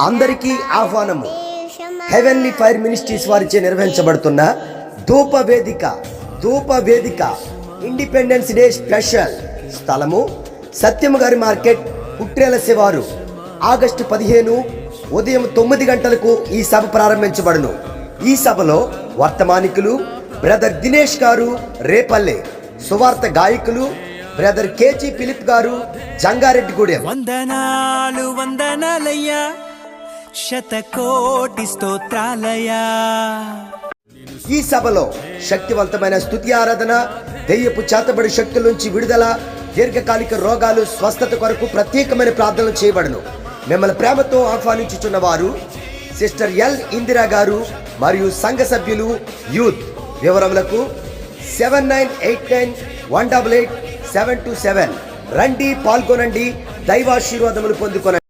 అందరికీ ఆహ్వానము. Heavenly fire ministries వారిచే నిర్వహించబడుతున్న ధూప వేదిక ధూప వేదిక ఇండిపెండెన్స్ డే స్పెషల్ స్థలము సత్యము గారి మార్కెట్ కుట్రేల శివారు. ఆగస్టు పదిహేను ఉదయం తొమ్మిది గంటలకు ఈ సభ ప్రారంభించబడును. ఈ సభలో వర్తమానికులు బ్రదర్ దినేష్ గారు రేపల్లె సువార్త గాయకులు బ్రదర్ కేజీ ఫిలిప్ గారు జంగారెడ్డిగూడెం. వందనాలు వందనాలయ్యా. శతకోటి స్తోత్రాలయా. ఈ సభలో శక్తివంతమైన స్థుతి ఆరాధన దెయ్యపు చేతబడి శక్తుల నుంచి విడుదల దీర్ఘకాలిక రోగాలు స్వస్థత కొరకు ప్రత్యేకమైన ప్రార్థనలు చేయబడను. మిమ్మల్ని ప్రేమతో ఆహ్వానించుచున్న వారు సిస్టర్ ఎల్ ఇందిరా గారు మరియు సంఘ సభ్యులు youth వివరములకు seven nine eight nine one double eight seven two seven. రండి పాల్గొనండి దైవాశీర్వాదములు పొందుకొనండి.